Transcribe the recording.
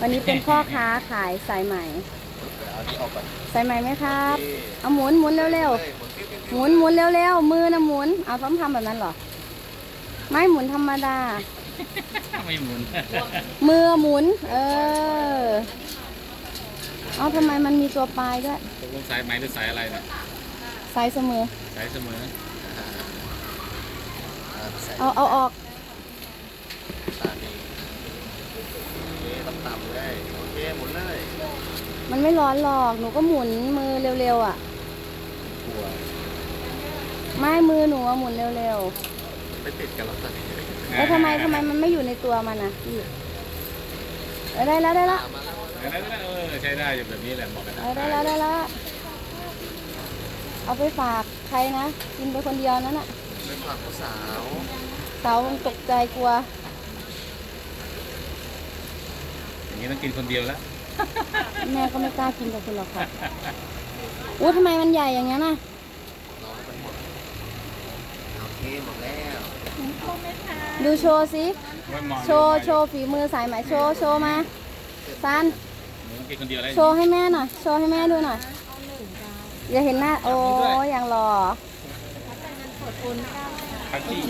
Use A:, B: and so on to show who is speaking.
A: วันนี้เป็นพ่อค้าขายสายไหม
B: เอาที่ออกก่อน
A: สายไหมไหมครับ
B: โอเค
A: เอาหมุนหมุนเร็ว
B: เลย
A: ๆหมุนหมุนเร็วๆมือนะหมุน เอาต้องทำแบบนั้นเหรอ ไม่หมุนธรรมดา
C: ไม่หมุน
A: มือหมุน เออเอาทำไมมันมีตัวปลายด้วย
C: ตกลงสายไหมหรือสายอะไรเนี่ย
A: สายเสมอ
C: สายเสมอ
B: อ่าใส่
A: เอาเอาออก
B: ตาดีโอเค ต่ำๆเลยโอเคหมุนเลย
A: มันไม่ร้อนหรอก หนูก็หมุนมือเร็วๆอะ
B: กลัว
A: ไม่มือหนูอะหมุนเร็ว
B: ไม่ติดกันหรอกตอนนี้
A: ๆแล้วทำไมทำไมมันไม่อยู่ในตัวมันอะพี่เออได้แล้วได้แล้ว
B: ตามมาแล้ว
C: เออได้ๆเออใช้ได้อยู่แบบนี้แหละเหมาะกับ
A: เออได้แล้วได้แล้วเอาไปฝากใครนะกินไปคนเดียวนั่นน่ะ
B: เป็นฝั่งผู้สาว
A: สาวมันตกใจกลัว
C: อย่าง นี้ต้องกินคนเดียวแล้ว
A: แม่ก็ไม่กล้ากินกับคุณหรอกค่ะอู้ทำไมมันใหญ่อย่างนี้นน่ะ
B: น้องเป็นหมดโอเคหมดแล้ว
A: ดูโชว์สิ
C: ไม่เหมาะ
A: โชว์โชว์ฝีมือสายไหมโชว์โชว์มาซัน
C: หนูต้องกินคนเดียวแล้ว
A: โชว์ให้แม่หน่อยโชว์ให้แม่ดูหน่อยอย่าเห็นหน้าโอ้ยอย่างหล่อ
C: พักที่